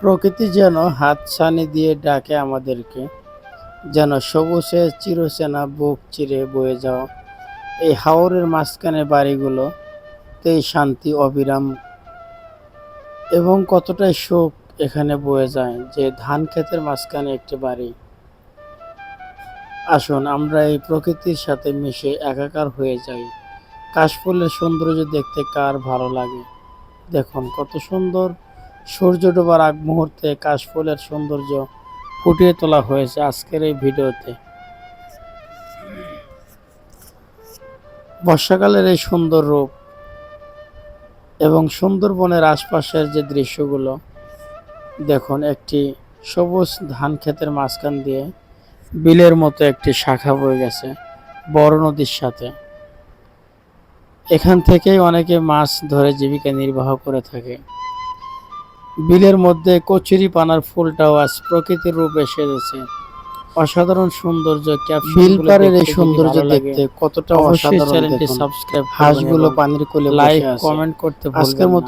প্রকৃতি যেন হাত ছানি দিয়ে ডাকে আমাদেরকে, যেন সবুজে চিরচেনা বুক চিরে বয়ে যাওয়া এই হাওরের মাঝখানে বাড়িগুলো, তেই শান্তি, অবিরাম, এবং কতটাই সুখ এখানে বয়ে যায় যে ধান ক্ষেতের মাঝখানে একটি বাড়ি। আসুন, আমরা এই প্রকৃতির সাথে মিশে একাকার হয়ে যাই। কাশফুলের সৌন্দর্য দেখতে কার ভালো লাগে? দেখুন, কত সুন্দর সূর্য ডোবার আগ মুহূর্তে কাশফুলের সৌন্দর্য ফুটিয়ে তোলা হয়েছে আজকের এই ভিডিওতে। বর্ষাকালের এই সুন্দর রূপ এবং সুন্দরবনের আশপাশের যে দৃশ্যগুলো, দেখুন, একটি সবুজ ধান ক্ষেতের মাঝখান দিয়ে বিলের মতো একটি শাখা বয়ে গেছে বড় নদীর সাথে। এখান থেকেই অনেকে মাছ ধরে জীবিকা নির্বাহ করে থাকে। বিলের মধ্যে কচুরি পানার ফুলটাও আজ প্রকৃতির রূপে সেজেছে। অসাধারণ সৌন্দর্য বিল পারের এই সৌন্দর্য দেখতে কতটা অসাধারণ চ্যানেলটি সাবস্ক্রাইব হাঁসগুলো পানির কোলে লাইক কমেন্ট করতে আজকের মতো